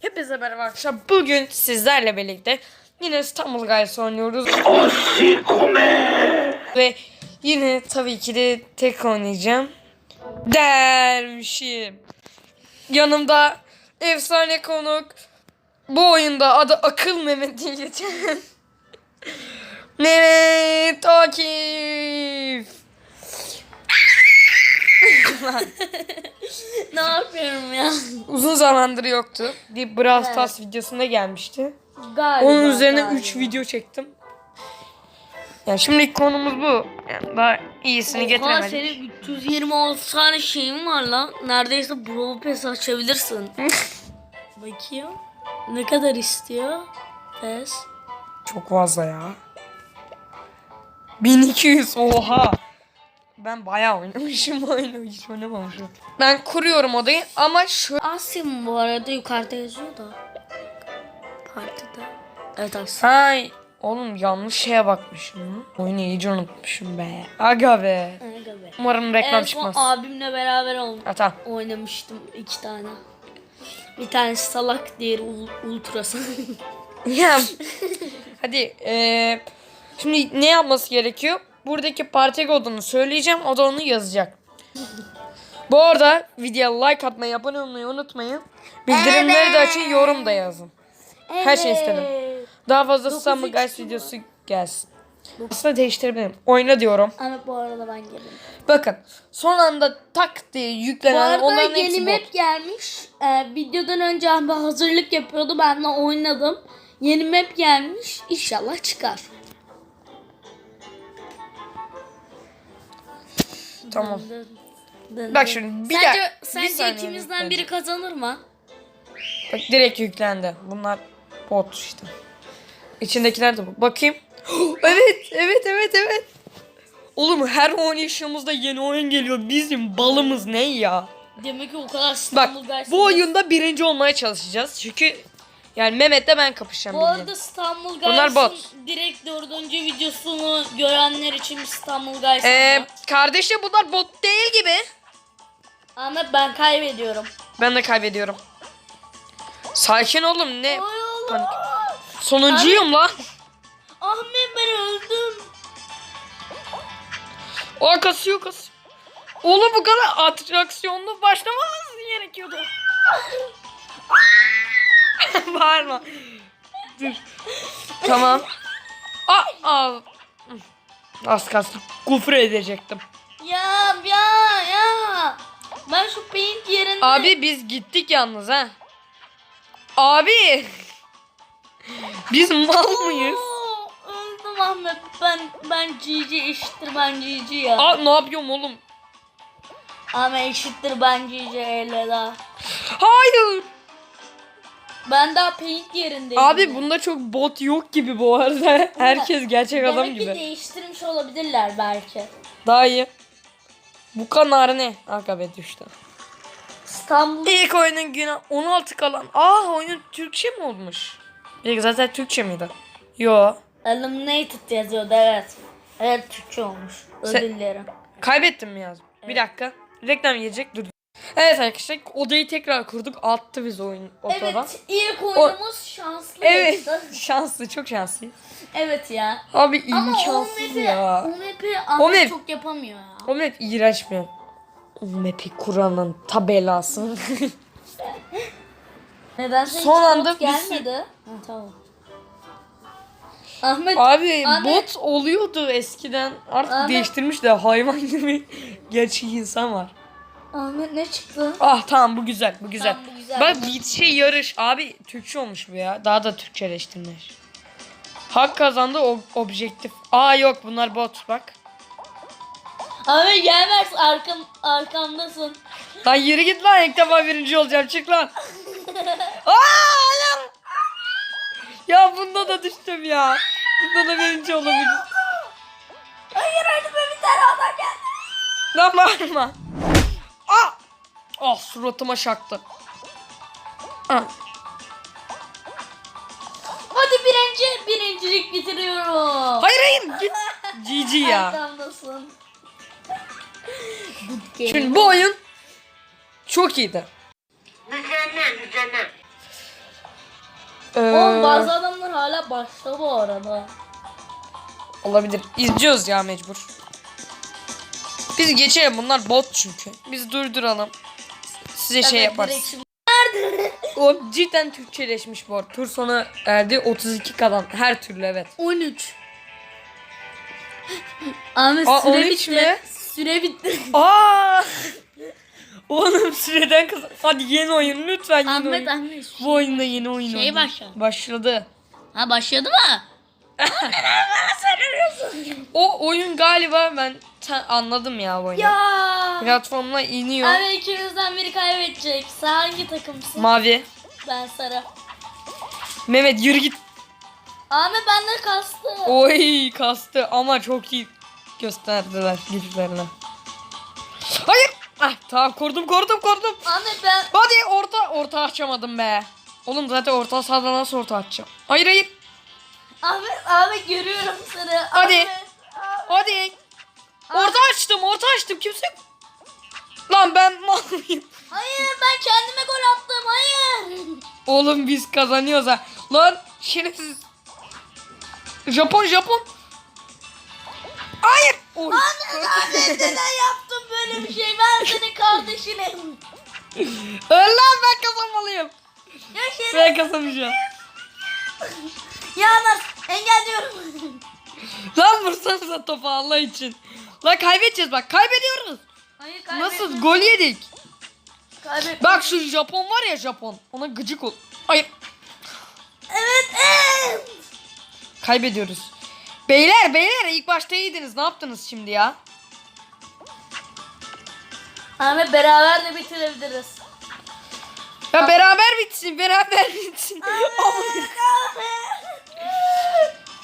Hepinize merhaba arkadaşlar. Bugün sizlerle birlikte yine İstanbul Guys oynuyoruz. Ve yine tabii ki de tek oynayacağım. Dermişim. Yanımda efsane konuk. Bu oyunda adı Akıl Mehmet diye geçen. Mehmet Akif. ne yapıyorum ya? Uzun zamandır yoktu. Bir Brawl Stars videosunda gelmişti. Galiba. Onun üzerine galiba. 3 video çektim. Yani şimdiki konumuz bu. Yani daha iyisini Oha getiremedik. senin 326 tane şeyin var lan. Neredeyse Brawl Pass açabilirsin. Bakayım. Ne kadar istiyor? Pass. Çok fazla ya. 1200 oha. Ben bayağı oynamışım bu oyunu hiç oynamamışım. Ben kuruyorum odayı ama şu Asim bu arada yukarıda yazıyor da. Partide. Evet Asim. Hay oğlum yanlış şeye bakmışım. Oyunu iyice unutmuşum be. Aga be. Aga be. Umarım reklam son çıkmaz. abimle beraber ol- Ha, tamam. oynamıştım iki tane. Bir tanesi salak, diğeri ul- ultrası. Ya hadi eee, şimdi ne yapması gerekiyor? Buradaki parti kodunu söyleyeceğim. O da onu yazacak. Bu arada videoya like atmayı, abone olmayı unutmayın. Bildirimleri de açın, yorum da yazın. Her şey istedim. Daha fazla Summer Guys videosu gelsin. Aslında değiştirebilirim. Oyna diyorum. Ama bu arada ben gelirim. Bakın son anda tak diye Bu yüklenen arada onların yeni bot. map gelmiş. Ee, videodan önce abi hazırlık yapıyordu. Ben de oynadım. Yeni map gelmiş. İnşallah çıkar. Tamam. Bak şimdi bir Sence, dakika- bir sence saniye ikimizden yüklenecek. biri kazanır mı? Bak direkt yüklendi. Bunlar bot işte. İçindekiler de bu. Bakayım. evet, evet, evet, evet. Oğlum her oynayışımızda yeni oyun geliyor. Bizim balımız ne ya? Demek ki o kadar Bak İstanbul bu oyunda birinci olmaya çalışacağız. Çünkü yani Mehmet'le ben kapışacağım. Bu arada İstanbul Bunlar Guys'ın bot. direkt dördüncü videosunu görenler için İstanbul Guys'ın Ee, kardeşim bunlar bot değil gibi. Ahmet ben kaybediyorum. Ben de kaybediyorum. Sakin oğlum ne? Panik. Sonuncuyum lan. Ahmet ben öldüm. O kasıyor kasıyor. Oğlum bu kadar atraksiyonlu başlamamız gerekiyordu. Bağırma. Dur. Tamam. Aa, aa. Az kalsın kufur edecektim. Ya ya ya. Ben şu paint yerinde. Abi biz gittik yalnız ha. Abi. Biz mal mıyız? Oo, öldüm Ahmet. Ben ben GG eşittir ben GG ya. Aa ne yapıyorum oğlum? Ahmet eşittir ben GG elveda. Hayır. Ben daha paint yerindeyim. Abi bunda çok bot yok gibi bu arada. Herkes gerçek adam Demek ki gibi. değiştirmiş olabilirler belki. Daha iyi. Bu kanar ne? Akabe düştü. İstanbul İlk oyunun günü 16 kalan. Aa oyun Türkçe mi olmuş? İlk zaten Türkçe miydi? Yo. Eliminated yazıyordu evet. Evet Türkçe olmuş. Özür dilerim. Kaybettim mi yazdım? Bir dakika. Reklam gelecek dur. Evet arkadaşlar odayı tekrar kurduk. Attı biz oyun odadan. Evet ilk oyunumuz şanslı Evet. şanslı çok şanslı. Evet ya. Abi o imkansız ya. o map'i O Ahmet çok yapamıyor ya. O map iğrenç bir map. O map'i kuranın tabelası. Nedense Son anda gelmedi. Tamam. Ahmet Abi Ahmet- bot oluyordu eskiden. Artık Ahmet- değiştirmiş de hayvan gibi gerçek insan var. Ahmet ne çıktı? Ah tamam bu güzel bu güzel. Tamam, bu güzel. Bak bir şey yarış. Abi Türkçe olmuş bu ya. Daha da Türkçeleştirmiş. Hak kazandı o objektif. Aa yok bunlar bot bak. Ahmet gelmez arkam arkamdasın. Lan yürü git lan ilk defa birinci olacağım çık lan. Aa hayır. Ya bunda da düştüm ya. Bunda da birinci olabilir. Hayır önüme bir tane adam geldi. Lan bağırma. Ah. Suratıma şaktı. Ah. Hadi birinci birincilik bitiriyorum. Hayır hayır. git. GG ya. Arkamdasın. Şimdi bu oyun çok iyiydi. Ee, Oğlum bazı adamlar hala başta bu arada. Olabilir. İzliyoruz ya mecbur. Biz geçelim. Bunlar bot çünkü. Biz durduralım. Size şey yaparız. O cidden Türkçeleşmiş bu arada. Tur sonu erdi. 32 kalan. Her türlü evet. 13. Ahmet Aa, süre 13 bitti. mi? Süre bitti. Aa! Oğlum süreden kız. Hadi yeni oyun lütfen yeni Ahmet oyun. Ahmet. Bu oyunda yeni oyun Şey başladı. Başladı. Ha başladı mı? O oyun galiba ben anladım ya bu oyunu. Ya. Platformla iniyor. Abi ikimizden biri kaybedecek. Sen hangi takımsın? Mavi. ben sarı. Mehmet yürü git. Ahmet bende kastı. Oy kastı ama çok iyi gösterdiler güçlerini. Hayır. Ah, tamam kurdum kurdum kurdum. Ahmet ben Hadi orta orta açamadım be. Oğlum zaten orta sahada nasıl orta açacağım? Hayır hayır. Ahmet Ahmet görüyorum seni. Hadi. Ahmet. Açtım orta açtım kimse. Lan ben mal mıyım? Hayır ben kendime gol attım. Hayır. Oğlum biz kazanıyoruz ha. Lan şerefsiz. Japon Japon. Hayır. Oy. Ahmet neden yaptın böyle bir şey? Ben senin kardeşinim. Öl lan ben kazanmalıyım. Ya şey Ben kazanacağım. ya Anas engelliyorum. Lan vursanıza topu Allah için. Lan kaybedeceğiz bak kaybediyoruz. Hayır. Nasıl gol yedik. Kaybetme. Bak şu Japon var ya Japon. Ona gıcık ol. Hayır. Evet. evet. Kaybediyoruz. Beyler beyler ilk başta iyiydiniz. Ne yaptınız şimdi ya? Ahmet beraber de bitirebiliriz. Ya beraber bitsin beraber bitsin.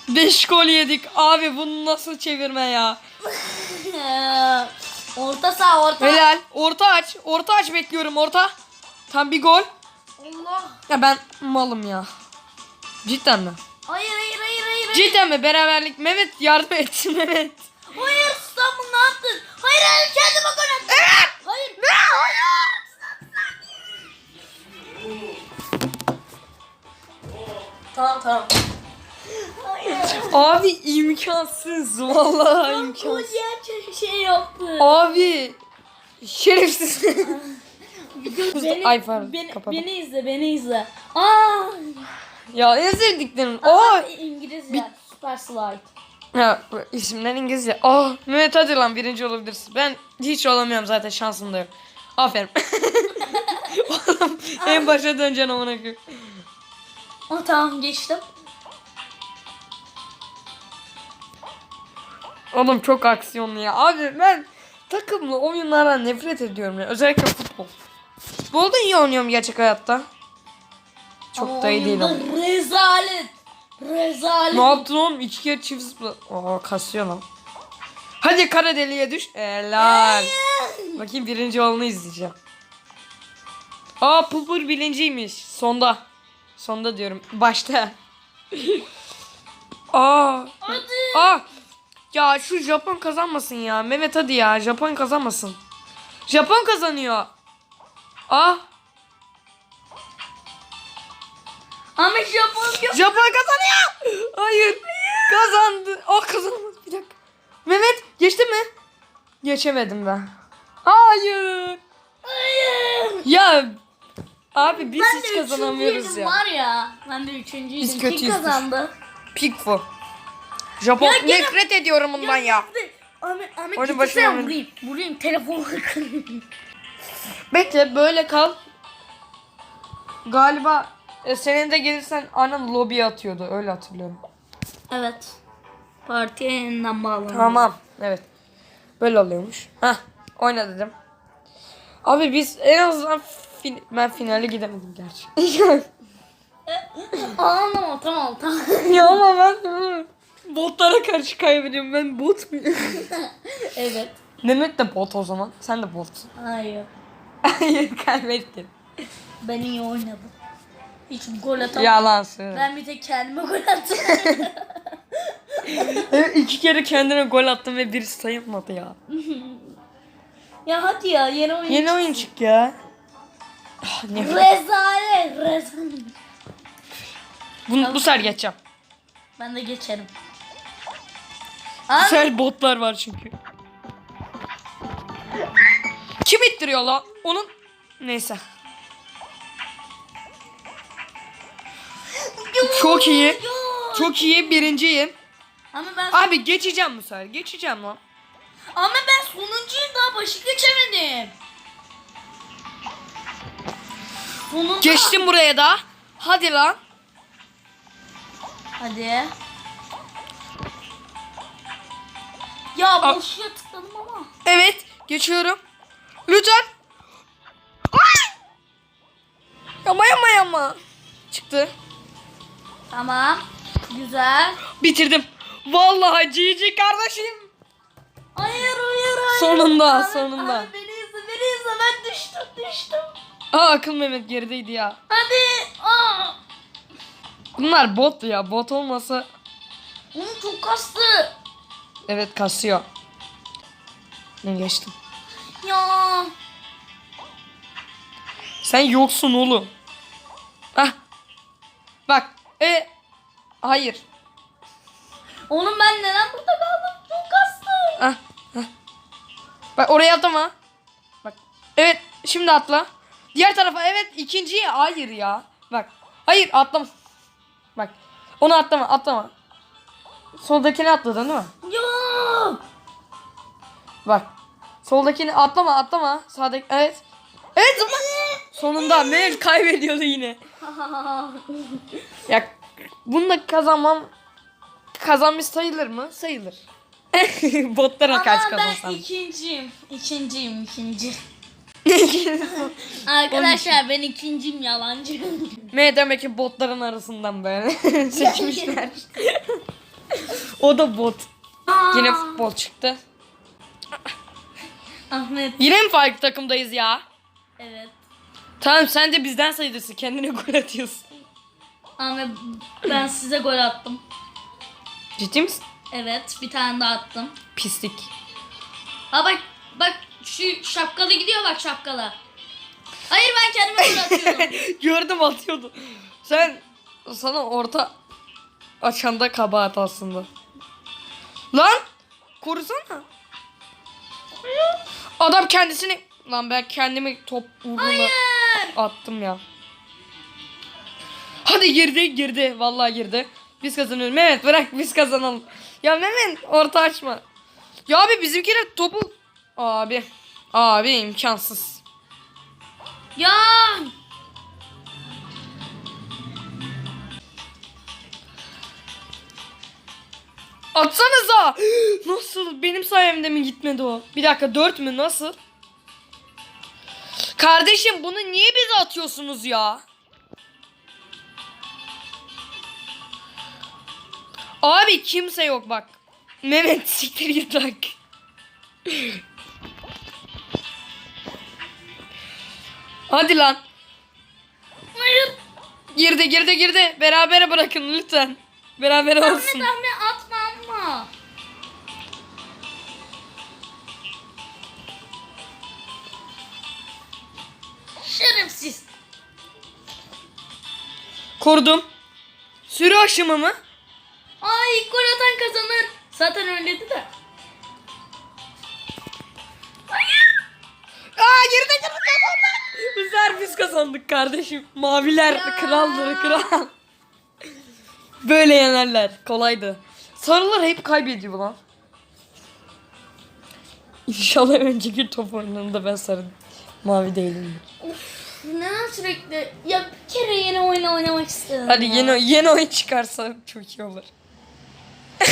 Beş gol yedik. Abi bunu nasıl çevirme ya? Ya, orta saha orta. Helal. Orta aç. Orta aç bekliyorum orta. Tam bir gol. Allah. Ya ben malım ya. Cidden mi? Hayır hayır hayır hayır. hayır. Cidden mi? Beraberlik. Mehmet yardım et Mehmet. Hayır İstanbul ne yaptın? Hayır hayır kendime gol attım. Hayır. Tamam tamam. Abi imkansız. Vallahi imkansız. şey yaptı. Abi şerefsiz. Beni, Ay pardon, beni, kapadım. beni izle beni izle. Aa. ya en sevdiklerim. Aa. İngilizce. Super slide. Ya isimler İngilizce. Aa Mehmet hadi lan birinci olabilirsin. Ben hiç olamıyorum zaten şansım da yok. Aferin. Oğlum en başa döneceksin amına koyayım. Aa, tamam geçtim. Oğlum çok aksiyonlu ya. Abi ben takımlı oyunlara nefret ediyorum ya. Özellikle futbol. Futbolda iyi oynuyorum gerçek hayatta. Çok Ama da iyi değil ama. Rezalet. Rezalet. Ne yaptın oğlum? İki kere çift zıpla. Aa kasıyor lan. Hadi kara deliğe düş. Helal. Bakayım birinci yolunu izleyeceğim. Aa pulpur birinciymiş. Sonda. Sonda diyorum. Başta. Aa. Hadi. Aa. Ya şu Japon kazanmasın ya. Mehmet hadi ya. Japon kazanmasın. Japon kazanıyor. Ah. Ama Japon yok. Japon kazanıyor. Hayır. Kazandı. O kazanmadı. Bir dakika. Mehmet geçti mi? Geçemedim ben. Hayır. Hayır. Ya abi biz Ben hiç kazanamıyoruz ya. var ya. Ben de üçüncüydüm. Biz Kim kötüyüz. kazandı? Pikfu. Japon Ya gene- nefret ediyorum bundan ya. Ahmet, Ahmet Oyunu gitsene başına vurayım. Vurayım telefonu kırayım. Bekle böyle kal. Galiba e, senin de gelirsen anan lobiye atıyordu öyle hatırlıyorum. evet. Partiye yeniden bağlandı. Tamam. Evet. Böyle oluyormuş. Hah. Oyna dedim. Abi biz en azından fin- ben finale gidemedim gerçi. Anlama tamam tamam. ya ama ben botlara karşı kaybediyorum. Ben bot muyum? evet. Mehmet de bot o zaman. Sen de botsun. Hayır. Hayır kaybettin. Ben iyi oynadım. Hiç gol atamadım. Yalan söyle. Ben bir tek kendime gol attım. İki kere kendine gol attım ve birisi sayılmadı ya. ya hadi ya yeni oyun. Yeni oyun çık ya. Ah, nefret. Rezalet. Rezalet. Bunu, bu sefer geçeceğim. Ben de geçerim. Sefer botlar var çünkü. Kim ittiriyor lan? Onun... Neyse. Çok iyi. Çok iyi birinciyim. Ama ben Abi geçeceğim bu sefer. Geçeceğim lan. ama ben sonuncuyum daha başı geçemedim. Sonunda. Geçtim buraya da. Hadi lan. Hadi. Ya Aa. tıkladım ama. Evet. Geçiyorum. Lütfen. Ay! Yama yama yama. Çıktı. Tamam. Güzel. Bitirdim. Vallahi GG kardeşim. Hayır hayır hayır. Sonunda, Abi, sonunda. Abi beni izle beni izle ben düştüm düştüm. Aa akıl Mehmet gerideydi ya. Hadi. Aa. Bunlar bot ya. Bot olmasa Onu çok kastı. Evet kasıyor. Ne geçtim. Ya. Sen yoksun oğlum. Ah. Bak. E. Hayır. Oğlum ben neden burada kaldım? Çok kastı. Ah. ah. Bak oraya atlama. Bak. Evet. Şimdi atla. Diğer tarafa evet. ikinciye hayır ya. Bak. Hayır atlama. Bak. Onu atlama atlama. Soldakini atladın değil mi? Ya. Bak. Soldakini atlama atlama. Sağdaki evet. Evet zıpla. Sonunda Mehmet kaybediyordu yine. Ya bunu da kazanmam kazanmış sayılır mı? Sayılır. Botlara kaç Ama ben ikinciyim. İkinciyim ikinci. Arkadaşlar ben ikinciyim yalancı. Me demek ki botların arasından böyle seçmişler. o da bot. Yine futbol çıktı. Ahmet. Yine mi farklı takımdayız ya? Evet. Tamam sen de bizden sayılırsın. Kendine gol atıyorsun. Ahmet ben size gol attım. Ciddi misin? Evet bir tane daha attım. Pislik. Ha bak bak şu şapkalı gidiyor bak şapkalı. Hayır ben kendime gol atıyorum. Gördüm atıyordu. Sen sana orta açanda kabahat aslında. Lan korusana. Adam kendisini lan ben kendimi top uğruna attım ya. Hadi girdi girdi vallahi girdi. Biz kazanıyoruz. Mehmet bırak biz kazanalım. Ya Mehmet orta açma. Ya abi bizimkiler topu abi abi imkansız. Ya. Atsanıza. Nasıl? Benim sayemde mi gitmedi o? Bir dakika dört mü? Nasıl? Kardeşim bunu niye bize atıyorsunuz ya? Abi kimse yok bak. Mehmet siktir git bak. Hadi lan. Hayır. Girdi girdi girdi. Berabere bırakın lütfen. Beraber olsun. Ahmet Ahmet Kurdum. Sürü aşımı mı? Ay gol atan kazanır. Zaten öyleydi de. Hayır. Aa girdi girdi kazandık. Bu sefer biz kazandık kardeşim. Maviler Ya. kraldır kral. Böyle yenerler. Kolaydı. Sarılar hep kaybediyor lan. İnşallah önceki top oyunlarında ben sarı mavi değilim. Neden sürekli ya bir kere yeni oyun oynamak istedim. Hadi ya. yeni yeni oyun çıkarsa çok iyi olur.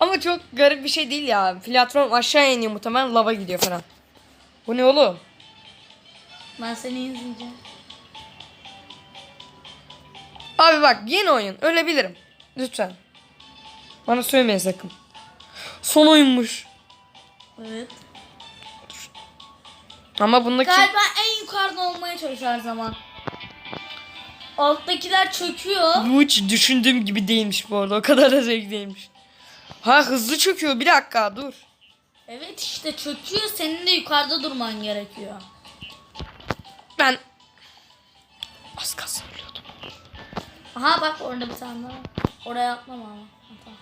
Ama çok garip bir şey değil ya. Platform aşağı iniyor muhtemelen lava gidiyor falan. Bu ne oğlum? Ben seni izleyeceğim. Abi bak yeni oyun ölebilirim. Lütfen. Bana söylemeyin sakın. Son oyunmuş. Evet. Ama bundaki... Galiba en yukarıda olmaya çalışıyor her zaman. Alttakiler çöküyor. Bu hiç düşündüğüm gibi değilmiş bu arada. O kadar da zevk değilmiş. Ha hızlı çöküyor. Bir dakika dur. Evet işte çöküyor. Senin de yukarıda durman gerekiyor. Ben... Az kalsın ölüyordum. Aha bak orada bir tane daha. Oraya atlama ama. Tamam.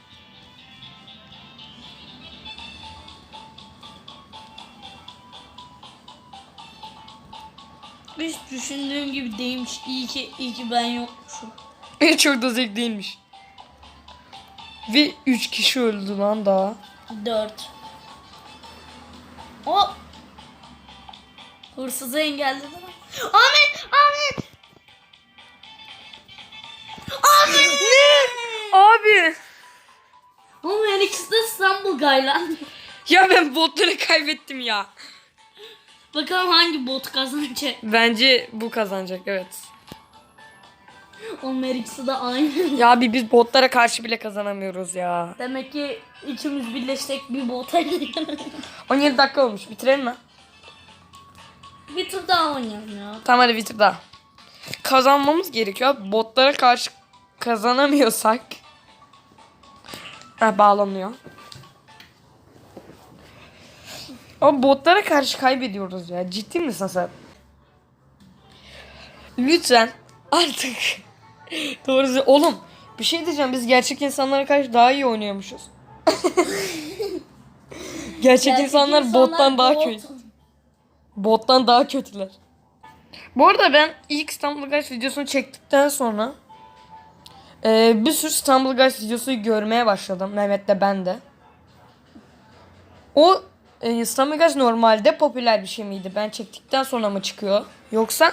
Hiç düşündüğüm gibi değilmiş. İyi ki, iyi ki ben yokmuşum. Çok da zevk değilmiş. Ve 3 kişi öldü lan daha. Dört. O Hırsızı engelledi? Ahmet! Ahmet! Ahmet! Abi. Ama yani ikisi de İstanbul gaylan. Ya ben botları kaybettim ya. Bakalım hangi bot kazanacak. Bence bu kazanacak evet. Her ikisi de aynı. Ya abi biz botlara karşı bile kazanamıyoruz ya. Demek ki ikimiz birleştik bir bota 17 dakika olmuş bitirelim mi? Bir tur daha oynayalım ya. Tamam hadi bitir daha. Kazanmamız gerekiyor. Botlara karşı kazanamıyorsak. Ha bağlanıyor. Ama botlara karşı kaybediyoruz ya. Ciddi misin sen? Lütfen artık. Doğrusu oğlum bir şey diyeceğim biz gerçek insanlara karşı daha iyi oynuyormuşuz. gerçek, insanlar, bottan daha bot. kötü. Bottan daha kötüler. Bu arada ben ilk İstanbul Guys videosunu çektikten sonra e, bir sürü İstanbul Guys videosu görmeye başladım. Mehmet de ben de. O e, normalde popüler bir şey miydi? Ben çektikten sonra mı çıkıyor? Yoksa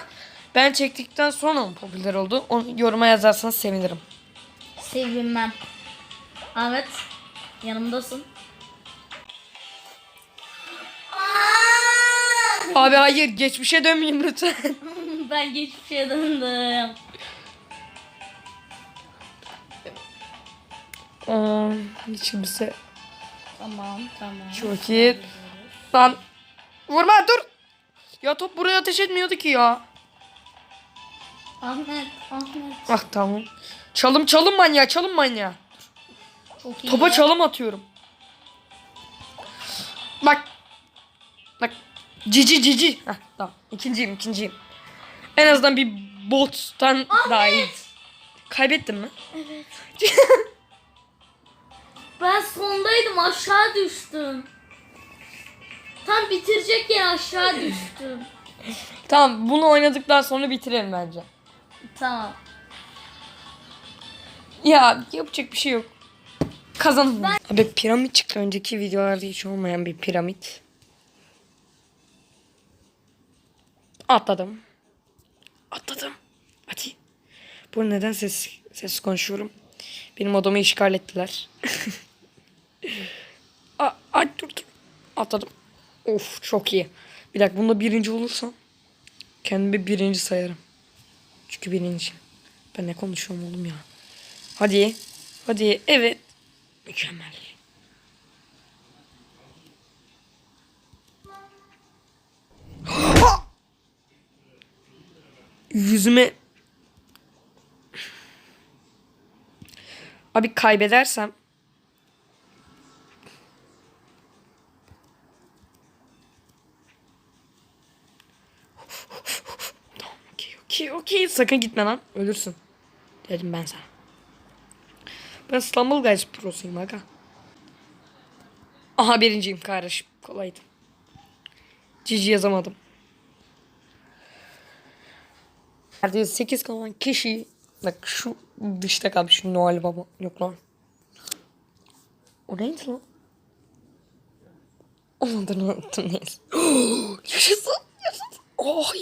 ben çektikten sonra mı popüler oldu? Onu yoruma yazarsanız sevinirim. Sevinmem. Ahmet yanımdasın. Abi hayır geçmişe dönmeyeyim lütfen. ben geçmişe döndüm. Aa, hiç kimse Tamam tamam. Çok iyi. Lan vurma dur. Ya top buraya ateş etmiyordu ki ya. Ahmet, Ahmet. Ah tamam. Çalım çalım manyağı çalım. Çok iyi. Topa çalım atıyorum. Bak. Bak. Cici cici. Heh, tamam. İkinciyim ikinciyim. En azından bir bottan daha iyi. Kaybettin mi? Ben sondaydım aşağı düştüm. Tam bitirecekken aşağı düştüm. Tamam bunu oynadıktan sonra bitirelim bence. Tamam. Ya yapacak bir şey yok. Kazandım. Abi piramit çıktı önceki videolarda hiç olmayan bir piramit. Atladım. Atladım. Hadi. Bu neden ses ses konuşuyorum? Benim odamı işgal ettiler. Aa, ay dur dur. Atladım. Of çok iyi. Bir dakika bunda birinci olursam kendimi birinci sayarım. Çünkü birinci. Ben ne konuşuyorum oğlum ya. Hadi. Hadi. Evet. Mükemmel. Yüzüme Abi kaybedersem sakın gitme lan ölürsün dedim ben sana. Ben İstanbul Guys prosuyum aga. Aha birinciyim kardeşim. Kolaydı. Cici yazamadım. Neredeyse 8 kalan kişi bak şu dışta kalmış şu Noel Baba. Yok lan. O neydi lan? Onu da unuttum neyse. yaşasın. Yaşasın. Oh.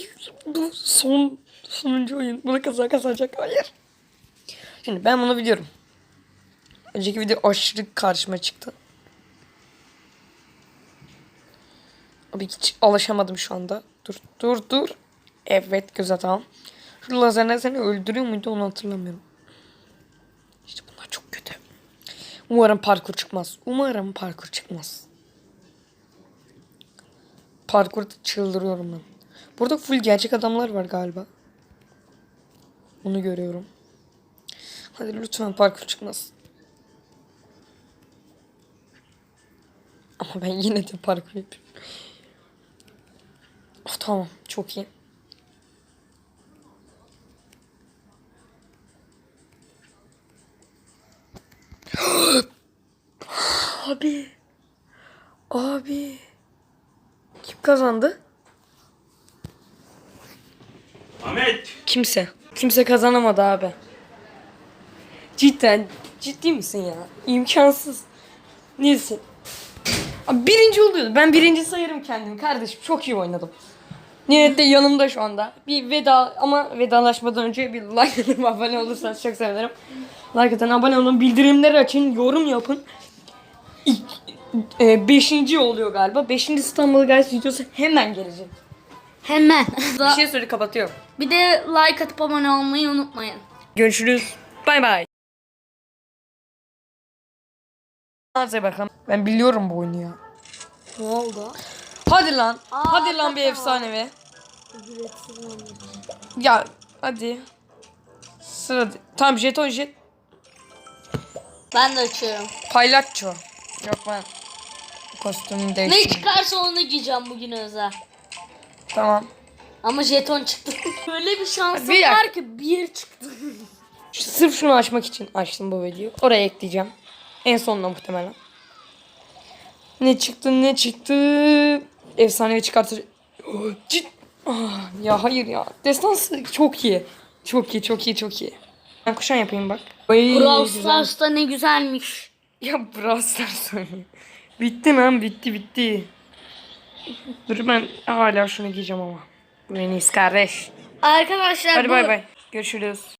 Bu son sonuncu oyun. Bunu kazan kazanacak. Hayır. Şimdi ben bunu biliyorum. Önceki video aşırı karşıma çıktı. Abi hiç alışamadım şu anda. Dur dur dur. Evet güzel tamam. Şu lazerler seni öldürüyor muydu onu hatırlamıyorum. İşte bunlar çok kötü. Umarım parkur çıkmaz. Umarım parkur çıkmaz. Parkurda çıldırıyorum ben. Burada full gerçek adamlar var galiba. Bunu görüyorum. Hadi lütfen parkur çıkmasın. Ama ben yine de parkur yapıyorum. Oh, tamam çok iyi. Abi. Abi. Kim kazandı? Ahmet. Kimse. Kimse kazanamadı abi. Cidden. Ciddi misin ya? İmkansız. Neyse. Abi birinci oluyordu. Ben birinci sayarım kendimi kardeşim. Çok iyi oynadım. Nihayet de yanımda şu anda. Bir veda ama vedalaşmadan önce bir like atıp abone olursanız çok sevinirim. Like atın, abone olun, bildirimleri açın, yorum yapın. İlk, e, beşinci oluyor galiba. Beşinci İstanbul Guys videosu hemen gelecek. Hemen. Bir şey söyle kapatıyorum. Bir de like atıp abone olmayı unutmayın. Görüşürüz. Bay bay. Hadi bakalım. Ben biliyorum bu oyunu ya. Ne oldu? Hadi lan. Aa, hadi lan bir kaka. efsanevi. Ya hadi. Sıra. Tamam jeton jet. Ben de açıyorum. Paylaşço. Yok ben. Kostümümü Ne değiştirdim. çıkarsa onu giyeceğim bugün özel. Tamam. Ama jeton çıktı. Böyle bir şansım Bir dakika. var ki bir çıktı. Şu- Sırf şunu açmak için açtım bu videoyu. Oraya ekleyeceğim. En sonunda muhtemelen. Ne çıktı ne çıktı. Efsanevi çıkartır. Cid... Ah, ya hayır ya. Destansı çok iyi. Çok iyi çok iyi çok iyi. Ben kuşan yapayım bak. Ay, Brawl güzel. Stars'ta ne güzelmiş. Ya Brawl Stars oynuyor. Bitti lan bitti bitti. Dur ben hala şunu giyeceğim ama. Bu en iyisi kardeş. Arkadaşlar Hadi bu bay bay. Görüşürüz.